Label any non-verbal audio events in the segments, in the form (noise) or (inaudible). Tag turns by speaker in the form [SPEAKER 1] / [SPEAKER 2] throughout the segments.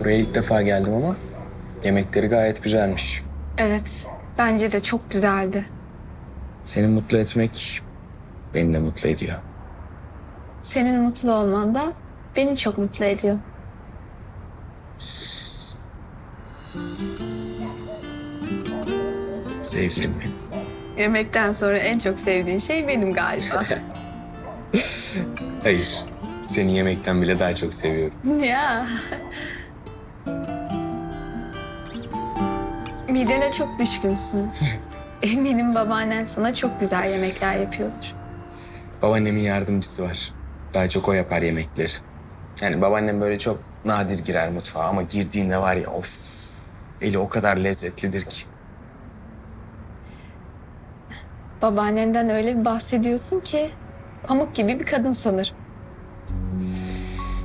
[SPEAKER 1] Buraya ilk defa geldim ama yemekleri gayet güzelmiş.
[SPEAKER 2] Evet, bence de çok güzeldi.
[SPEAKER 1] Seni mutlu etmek beni de mutlu ediyor.
[SPEAKER 2] Senin mutlu olman da beni çok mutlu ediyor.
[SPEAKER 1] Sevgilim benim.
[SPEAKER 2] Yemekten sonra en çok sevdiğin şey benim galiba. (laughs)
[SPEAKER 1] Hayır. Seni yemekten bile daha çok seviyorum.
[SPEAKER 2] ya. Midene çok düşkünsün. (laughs) Eminim babaannen sana çok güzel yemekler yapıyordur.
[SPEAKER 1] Babaannemin yardımcısı var. Daha çok o yapar yemekleri. Yani babaannem böyle çok nadir girer mutfağa ama girdiğinde var ya of. Eli o kadar lezzetlidir ki.
[SPEAKER 2] Babaannenden öyle bir bahsediyorsun ki pamuk gibi bir kadın sanır.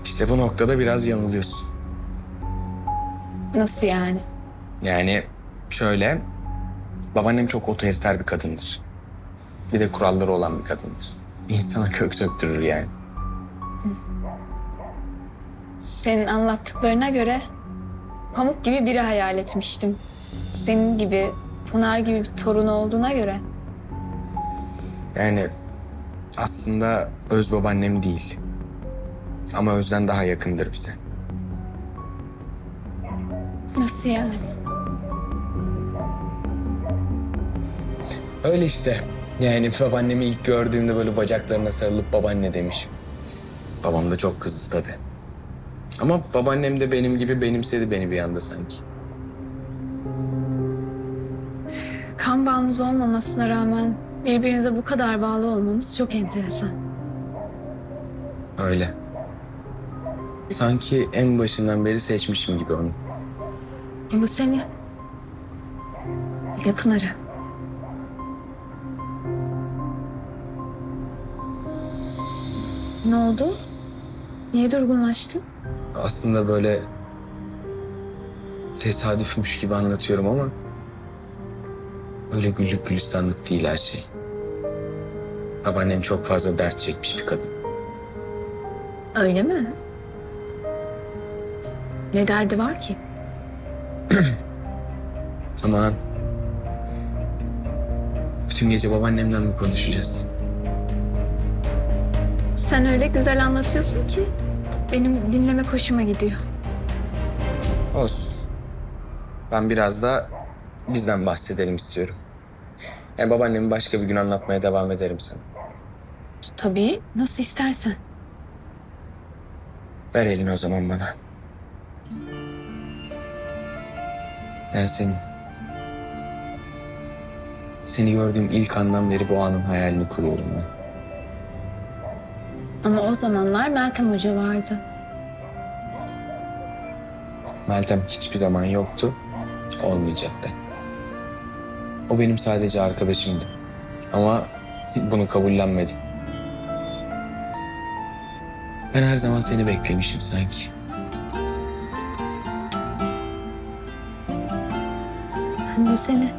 [SPEAKER 1] İşte bu noktada biraz yanılıyorsun.
[SPEAKER 2] Nasıl yani?
[SPEAKER 1] Yani şöyle, babaannem çok otoriter bir kadındır. Bir de kuralları olan bir kadındır. İnsana kök söktürür yani.
[SPEAKER 2] Senin anlattıklarına göre pamuk gibi biri hayal etmiştim. Senin gibi, Pınar gibi bir torun olduğuna göre.
[SPEAKER 1] Yani aslında öz babaannem değil. Ama özden daha yakındır bize.
[SPEAKER 2] Nasıl yani?
[SPEAKER 1] Öyle işte. Yani babaannemi ilk gördüğümde böyle bacaklarına sarılıp babaanne demiş. Babam da çok kızdı tabii. Ama babaannem de benim gibi benimsedi beni bir anda sanki.
[SPEAKER 2] Kan bağınız olmamasına rağmen birbirinize bu kadar bağlı olmanız çok enteresan.
[SPEAKER 1] Öyle. Sanki en başından beri seçmişim gibi onu.
[SPEAKER 2] O da seni. De Ne oldu? Niye durgunlaştın?
[SPEAKER 1] Aslında böyle tesadüfmüş gibi anlatıyorum ama öyle güllük gülistanlık değil her şey. Babaannem çok fazla dert çekmiş bir kadın.
[SPEAKER 2] Öyle mi? Ne derdi var ki? (clears throat)
[SPEAKER 1] Aman. Bütün gece babaannemden mi konuşacağız?
[SPEAKER 2] Sen öyle güzel anlatıyorsun ki benim dinleme hoşuma gidiyor.
[SPEAKER 1] Olsun. Ben biraz da bizden bahsedelim istiyorum. Yani babaannemi başka bir gün anlatmaya devam ederim sana.
[SPEAKER 2] Tabii nasıl istersen.
[SPEAKER 1] Ver elini o zaman bana. Ben senin. Seni gördüğüm ilk andan beri bu anın hayalini kuruyorum ben.
[SPEAKER 2] Ama o zamanlar Meltem Hoca vardı.
[SPEAKER 1] Meltem hiçbir zaman yoktu, olmayacak da. O benim sadece arkadaşımdı. Ama bunu kabullenmedim. Ben her zaman seni beklemişim sanki.
[SPEAKER 2] Ben de seni.